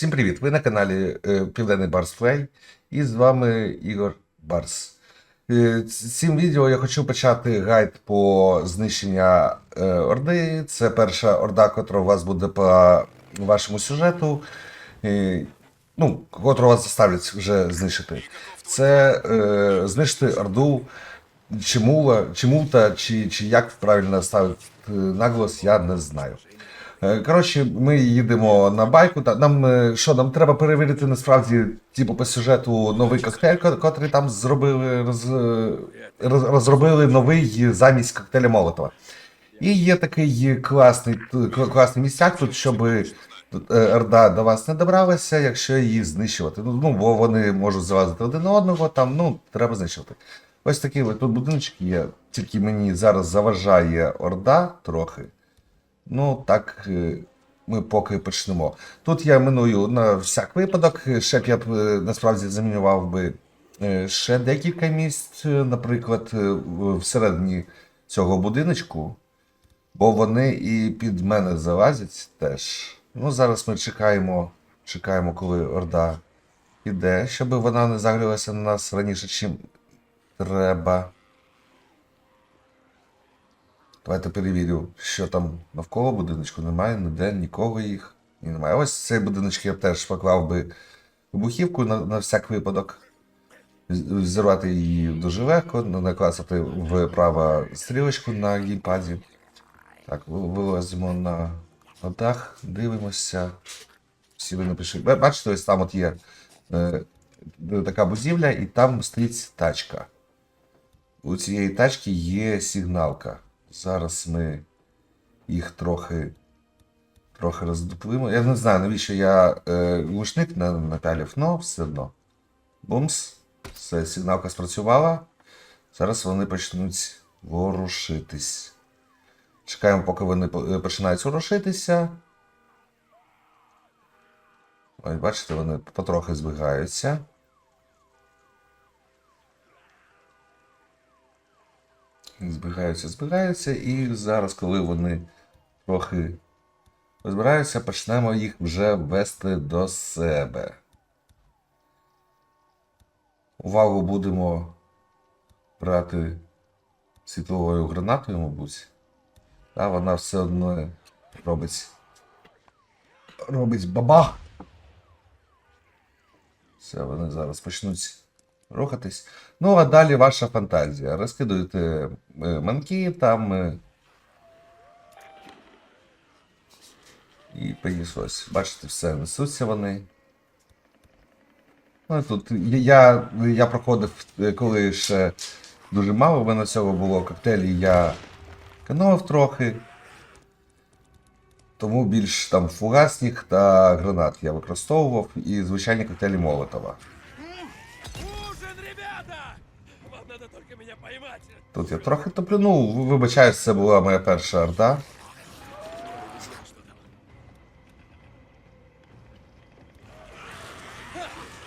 Всім привіт! Ви на каналі е, Південний Барс Плей і з вами Ігор Барс. Е, Цим відео я хочу почати гайд по знищення е, Орди. Це перша орда, котра у вас буде по вашому сюжету. Ну, котру вас заставлять вже знищити. Це е, знищити Орду чи мула, чи мулта, чи, чи як правильно ставити наголос, я не знаю. Е, Коротше, ми їдемо на байку. Нам е, що нам треба перевірити насправді, типу по сюжету новий коктейль, ко- котрий там зробили, роз, е, роз, розробили новий замість коктейля Молотова. І є такий класний, класний місцяк тут, щоб е, Орда до вас не добралася, якщо її знищувати. Ну, ну, бо вони можуть залазити один одного, там, ну, треба знищувати. Ось такий тут будиночок є, тільки мені зараз заважає Орда трохи. Ну, так е, ми поки почнемо. Тут я миную на всяк випадок. Ще б я б е, насправді замінював би е, ще декілька місць, наприклад, всередині цього будиночку, бо вони і під мене залазять теж. Ну, зараз ми чекаємо, чекаємо, коли Орда піде, щоб вона не загрілася на нас раніше, чим треба. Давайте перевірю, що там навколо будиночку. Немає ніде нікого їх. І немає. Ось цей будиночок я б теж поклав би вибухівку на, на всяк випадок. З- Зірвати її дуже легко, на- накласти вправо стрілочку на геймпаді. Так, ви- вилазимо на, дах, дивимося. Всі ви напишіть. Бачите, ось там от є е, така будівля, і там стоїть тачка. У цієї тачки є сигналка. Зараз ми їх трохи, трохи роздуплимо. Я не знаю, навіщо я е, глушник на напялив, але все одно. Бумс. Все, сигналка спрацювала. Зараз вони почнуть ворушитись. Чекаємо, поки вони е, починають ворушитися. Ось, бачите, вони потрохи збігаються. Збігаються, збігаються, і зараз, коли вони трохи розбираються, почнемо їх вже вести до себе. Увагу будемо брати світловою гранатою, мабуть. Та вона все одно робить. Робить бабах. Все, вони зараз почнуть рухатись. Ну, а далі ваша фантазія. Розкидуєте е, манки там. е, І поїшлось. Бачите, все, несуться вони. Ну, тут я, я проходив, е, коли ще дуже мало в мене цього було коктейлі, я економив трохи. Тому більш там фугасних та гранат я використовував і звичайні коктейлі Молотова. Тут я трохи топлю. Ну, вибачаюсь, це була моя перша орда.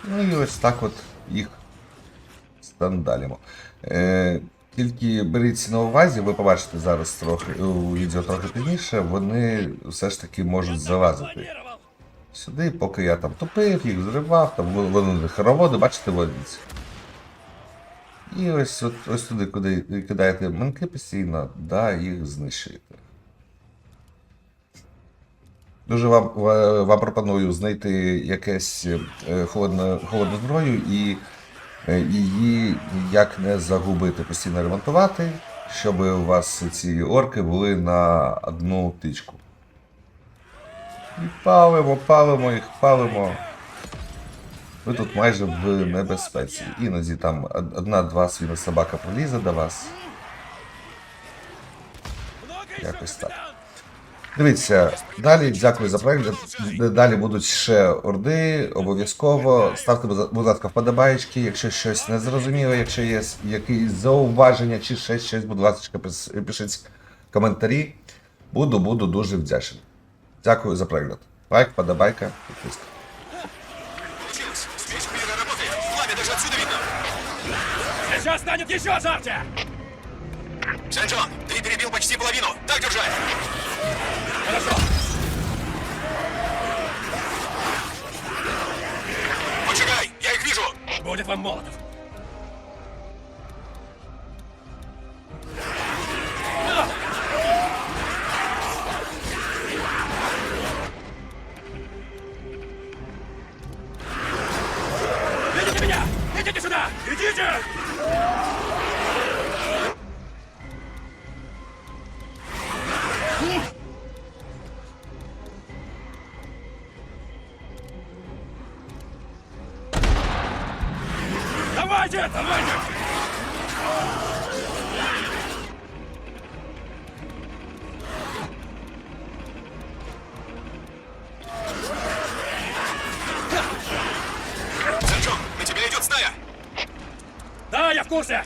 Ну і ось так от їх стандалімо. Е, тільки беріться на увазі, ви побачите зараз трохи у відео трохи пізніше, вони все ж таки можуть залазити сюди, поки я там топив, їх зривав, там вони хороводи, бачите, водяться. І ось от, ось туди, куди кидаєте манки постійно, да, їх знищуєте. Дуже вам, вам пропоную знайти якесь е, холодну, холодну зброю і е, її ніяк не загубити, постійно ремонтувати, щоб у вас ці орки були на одну тичку. І палимо, палимо їх, палимо. Ви тут майже в небезпеці. Іноді там одна-два свіна собака пролізе до вас. Якось так. Дивіться, далі дякую за перегляд. Далі будуть ще орди, обов'язково. Ставте, будь ласка, вподобаєчки, якщо щось не зрозуміло, якщо є якісь зауваження чи ще щось, будь ласка, пишіть коментарі. Буду, буду дуже вдячний. Дякую за перегляд. Лайк, вподобайка, підписка. Сейчас станет еще жарче! Сэнджон, ты перебил почти половину. Так держать. Хорошо. Будет вам молотов. Видите меня? Идите сюда! Идите! Давайте, давайте! Да,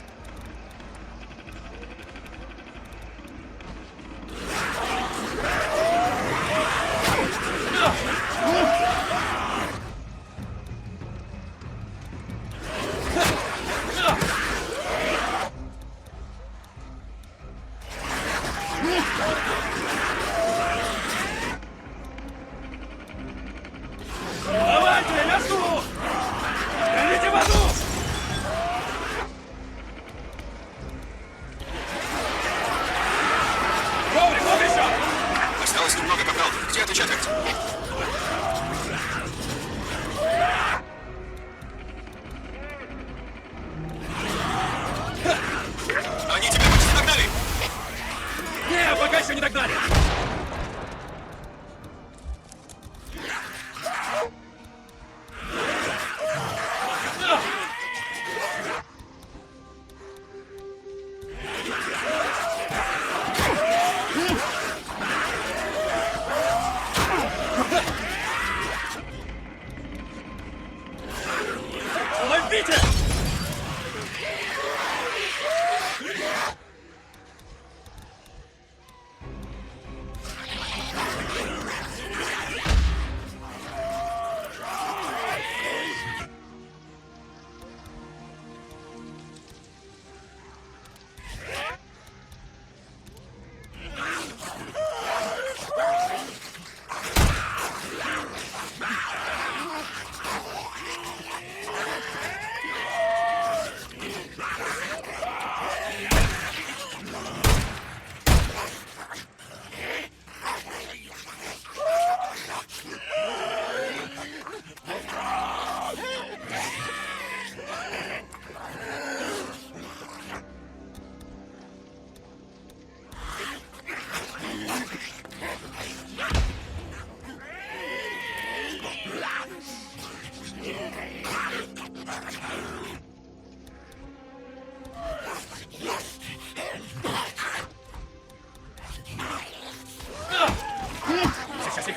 Сейчас их...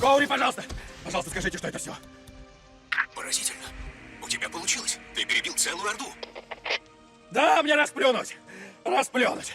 Коури, пожалуйста! Пожалуйста, скажите, что это все. Поразительно. У тебя получилось. Ты перебил целую орду. Да, мне расплюнуть! Расплюнуть!